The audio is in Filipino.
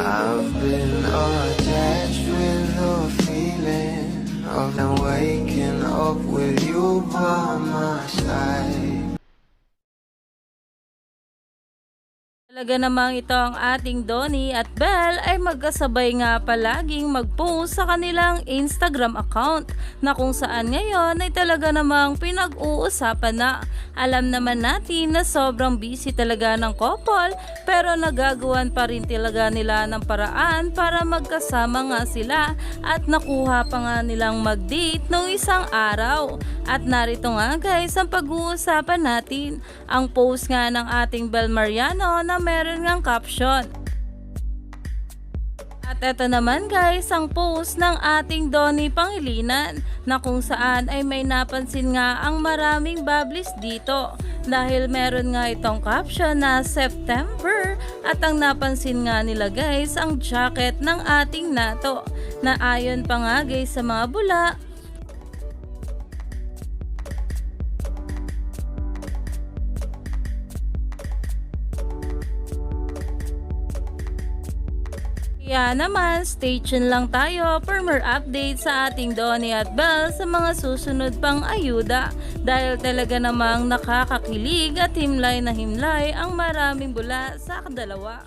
I've been attached with the feeling of them waking up with you by my side. Talaga namang ito ang ating Donnie at Belle ay magkasabay nga palaging mag-post sa kanilang Instagram account na kung saan ngayon ay talaga namang pinag-uusapan na. Alam naman natin na sobrang busy talaga ng couple pero nagagawan pa rin talaga nila ng paraan para magkasama nga sila at nakuha pa nga nilang mag-date noong isang araw. At narito nga guys ang pag-uusapan natin ang post nga ng ating Bel Mariano na meron ngang caption. At eto naman guys, ang post ng ating Donnie Pangilinan na kung saan ay may napansin nga ang maraming bubblies dito. Dahil meron nga itong caption na September at ang napansin nga nila guys ang jacket ng ating nato. Na ayon pa nga guys sa mga bula Kaya naman, stay tuned lang tayo for more updates sa ating Donnie at Belle sa mga susunod pang ayuda dahil talaga namang nakakakilig at himlay na himlay ang maraming bula sa kadalawa.